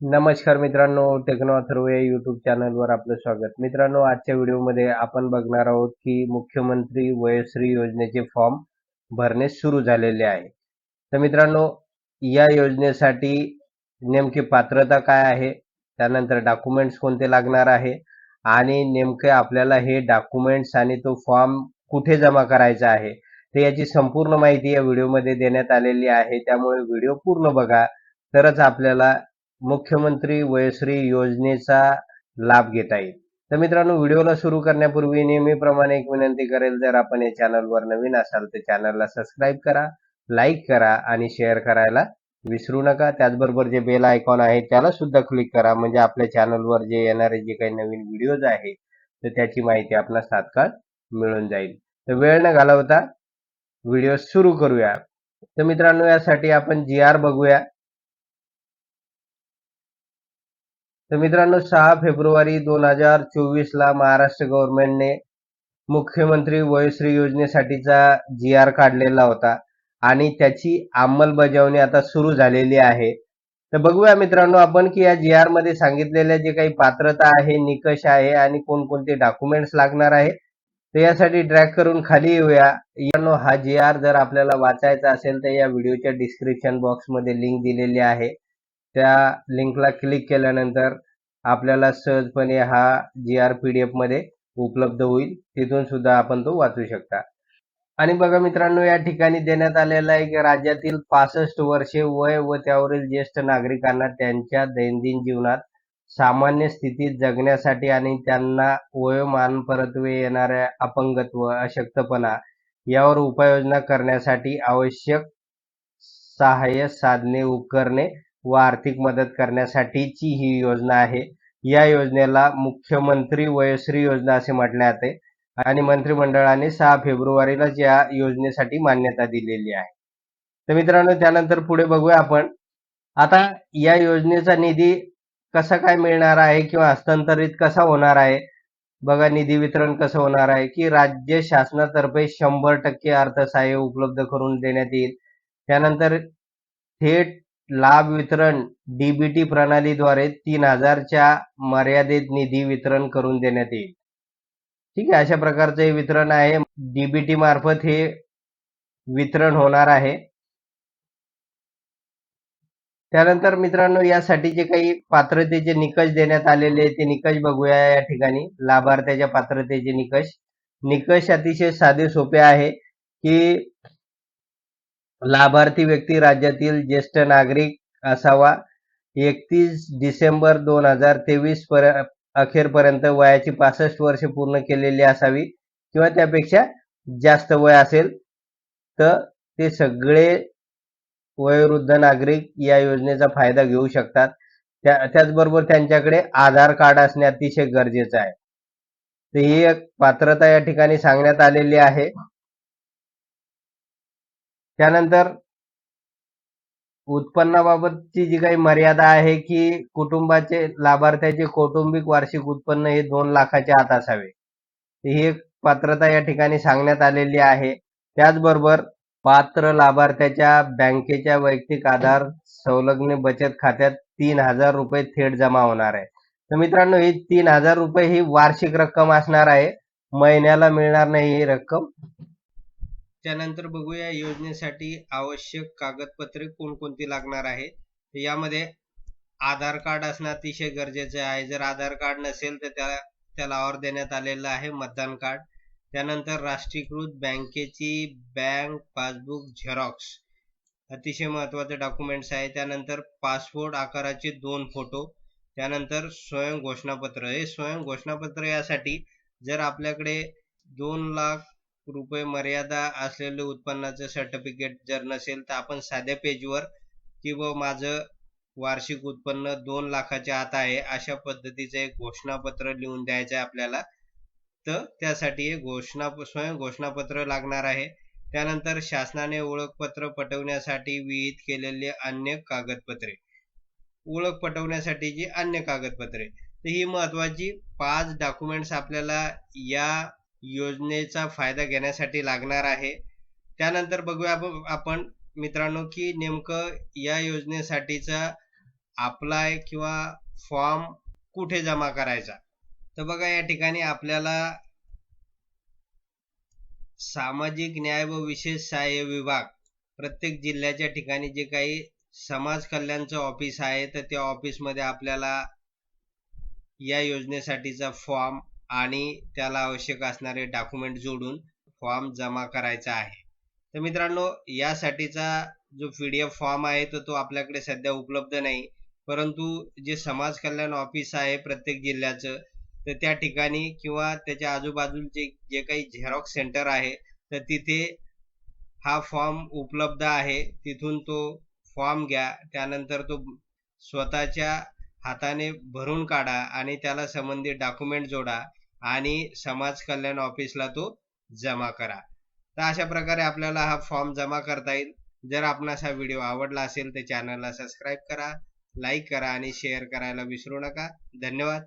नमस्कार मित्रांनो टेक्नो अथर्व या युट्यूब चॅनलवर आपलं स्वागत. मित्रांनो आजच्या व्हिडिओमध्ये आपण बघणार आहोत की मुख्यमंत्री वयश्री योजनेचे फॉर्म भरणे सुरू झालेले आहे. तर मित्रांनो या योजनेसाठी नेमकी पात्रता काय आहे त्यानंतर डॉक्युमेंट्स कोणते लागणार आहे आणि नेमके आपल्याला हे डॉक्युमेंट्स आणि तो फॉर्म कुठे जमा करायचा आहे तर याची संपूर्ण माहिती या व्हिडिओमध्ये देण्यात आलेली आहे. त्यामुळे व्हिडिओ पूर्ण बघा तरच आपल्याला मुख्यमंत्री वयश्री योजनेचा लाभ घेता येईल. तर मित्रांनो व्हिडिओला सुरू करण्यापूर्वी नेहमीप्रमाणे एक विनंती करेल जर आपण या चॅनलवर नवीन असाल तर चॅनलला सबस्क्राईब करा लाईक करा आणि शेअर करायला विसरू नका. त्याचबरोबर जे बेल आयकॉन आहे त्याला सुद्धा क्लिक करा. म्हणजे आपल्या चॅनलवर जे येणारे जे काही नवीन व्हिडिओज आहेत तर त्याची माहिती आपणास तात्काळ मिळून जाईल. तर वेळ न घालवता व्हिडिओ सुरू करूया. तर मित्रांनो यासाठी आपण जी आर बघूया. तर मित्रांनो सहा फेब्रुवारी दोन हजार चोवीस ला महाराष्ट्र गव्हर्नमेंटने मुख्यमंत्री वयश्री योजनेसाठीचा जी आर काढलेला होता आणि त्याची अंमलबजावणी आता सुरू झालेली आहे. तर बघूया मित्रांनो आपण की या जी आरमध्ये सांगितलेल्या जे काही पात्रता आहे निकष आहे आणि कोणकोणते डॉक्युमेंट्स लागणार आहे तर यासाठी ट्रॅक करून खाली येऊया. यानो हा जी आर जर आपल्याला वाचायचा असेल तर या व्हिडिओच्या डिस्क्रिप्शन बॉक्समध्ये लिंक दिलेली आहे. त्या लिंकला क्लिक केल्यानंतर आपल्याला सहजपणे हा जी आर पी डी मध्ये उपलब्ध होईल. तिथून सुद्धा आपण तो वाचू शकता. आणि बघा मित्रांनो या ठिकाणी देण्यात आलेला आहे की राज्यातील पासष्ट वर्षे वय व त्यावरील ज्येष्ठ नागरिकांना त्यांच्या दैनंदिन जीवनात सामान्य स्थितीत जगण्यासाठी आणि त्यांना वयोमान परत्वे येणाऱ्या अपंगत्व अशक्तपणा यावर उपाययोजना करण्यासाठी आवश्यक सहाय्य साधने उपकरणे व आर्थिक मदत करण्यासाठीची ही योजना आहे. या योजनेला मुख्यमंत्री वयश्री योजना असे म्हटले जाते आणि मंत्रिमंडळाने सहा फेब्रुवारीलाच या योजनेसाठी मान्यता दिलेली आहे. तर मित्रांनो त्यानंतर पुढे बघूया आपण. आता या योजनेचा निधी कसा काय मिळणार आहे किंवा हस्तांतरित कसा होणार आहे? बघा निधी वितरण कसं होणार आहे की राज्य शासनातर्फे शंभर टक्के अर्थसहाय्य उपलब्ध करून देण्यात येईल. त्यानंतर थेट लाभ वितरण डीबीटी प्रणालीद्वारे तीन हजारच्या मर्यादित निधी वितरण करून देण्यात येईल. ठीक आहे अशा प्रकारचं हे वितरण आहे. डीबीटी मार्फत हे वितरण होणार आहे. त्यानंतर मित्रांनो यासाठी जे काही पात्रतेचे निकष देण्यात आलेले ते निकष बघूया या ठिकाणी. लाभार्थ्याच्या पात्रतेचे निकष. निकष अतिशय साधे सोपे आहे की लाभार्थी व्यक्ती राज्यातील ज्येष्ठ नागरिक असावा. एकतीस डिसेंबर दोन हजार तेवीस पर अखेरपर्यंत वयाची पासष्ट वर्ष पूर्ण केलेली असावी किंवा त्यापेक्षा जास्त वय असेल तर ते सगळे वयोवृद्ध नागरिक या योजनेचा फायदा घेऊ शकतात. त्या त्याचबरोबर त्यांच्याकडे आधार कार्ड असणे अतिशय गरजेचं आहे. तर ही एक पात्रता या ठिकाणी सांगण्यात आलेली आहे. त्यानंतर उत्पन्नाबाबतची जी काही मर्यादा आहे की कुटुंबाचे लाभार्थ्याचे कौटुंबिक वार्षिक उत्पन्न हे दोन लाखाच्या आत असावे. ही एक पात्रता या ठिकाणी सांगण्यात आलेली आहे. त्याचबरोबर पात्र लाभार्थ्याच्या बँकेच्या वैयक्तिक आधार संलग्न बचत खात्यात तीन हजार रुपये थेट जमा होणार आहे. तर मित्रांनो ही तीन हजार रुपये ही वार्षिक रक्कम असणार आहे. महिन्याला मिळणार नाही ही रक्कम. त्यानंतर बघूया योजनेसाठी आवश्यक कागदपत्रे कोणकोणती लागणार आहे यामध्ये आधार कार्ड असणं अतिशय गरजेचं आहे. जर आधार कार्ड नसेल तर त्या त्याला और देण्यात आलेलं आहे मतदान कार्ड. त्यानंतर राष्ट्रीयकृत बँकेची बँक पासबुक झेरॉक्स. अतिशय महत्त्वाचे डॉक्युमेंट्स आहे त्यानंतर पासपोर्ट आकाराचे दोन फोटो. त्यानंतर स्वयं घोषणापत्र. हे स्वयं घोषणापत्र यासाठी जर आपल्याकडे दोन लाख रुपये मर्यादा असलेले उत्पन्नाचं सर्टिफिकेट जर नसेल तर आपण साध्या पेजवर किंवा माझं वार्षिक उत्पन्न दोन लाखाच्या आत आहे अशा पद्धतीचं एक घोषणापत्र लिहून द्यायचं आहे आपल्याला. तर त्यासाठी हे घोषणा स्वयं घोषणापत्र लागणार आहे. त्यानंतर शासनाने ओळखपत्र पटवण्यासाठी विहित केलेले अन्य कागदपत्रे. ओळख पटवण्यासाठीची अन्य कागदपत्रे. तर ही महत्वाची पाच डॉक्युमेंट्स आपल्याला या योजनेचा फायदा घेण्यासाठी लागणार आहे. त्यानंतर बघूया आपण मित्रांनो की नेमकं या योजनेसाठीचा अप्लाय किंवा फॉर्म कुठे जमा करायचा? तर बघा या ठिकाणी आपल्याला सामाजिक न्याय व विशेष सहाय्य विभाग प्रत्येक जिल्ह्याच्या ठिकाणी जे काही समाज कल्याणचं ऑफिस आहे तर त्या ऑफिसमध्ये आपल्याला या योजनेसाठीचा फॉर्म आणि त्याला आवश्यक असणारे डॉक्युमेंट जोडून फॉर्म जमा करायचा आहे. तर मित्रांनो यासाठीचा जो पी डी एफ फॉर्म आहे तर तो आपल्याकडे सध्या उपलब्ध नाही. परंतु जे समाज कल्याण ऑफिस आहे प्रत्येक जिल्ह्याचं तर त्या ठिकाणी किंवा त्याच्या आजूबाजूचे जे काही झेरॉक्स सेंटर आहे तर तिथे हा फॉर्म उपलब्ध आहे. तिथून तो फॉर्म घ्या. त्यानंतर तो स्वतःच्या हाताने भरून काढा आणि त्याला संबंधित डॉक्युमेंट जोडा. आणि समाज कल्याण ऑफिसला तो जमा करा. तर अशा प्रकारे आपल्याला हा फॉर्म जमा करता येईल. जर आपणास हा व्हिडिओ आवडला असेल तर चॅनलला सबस्क्राईब करा लाईक करा आणि शेअर करायला विसरू नका. धन्यवाद.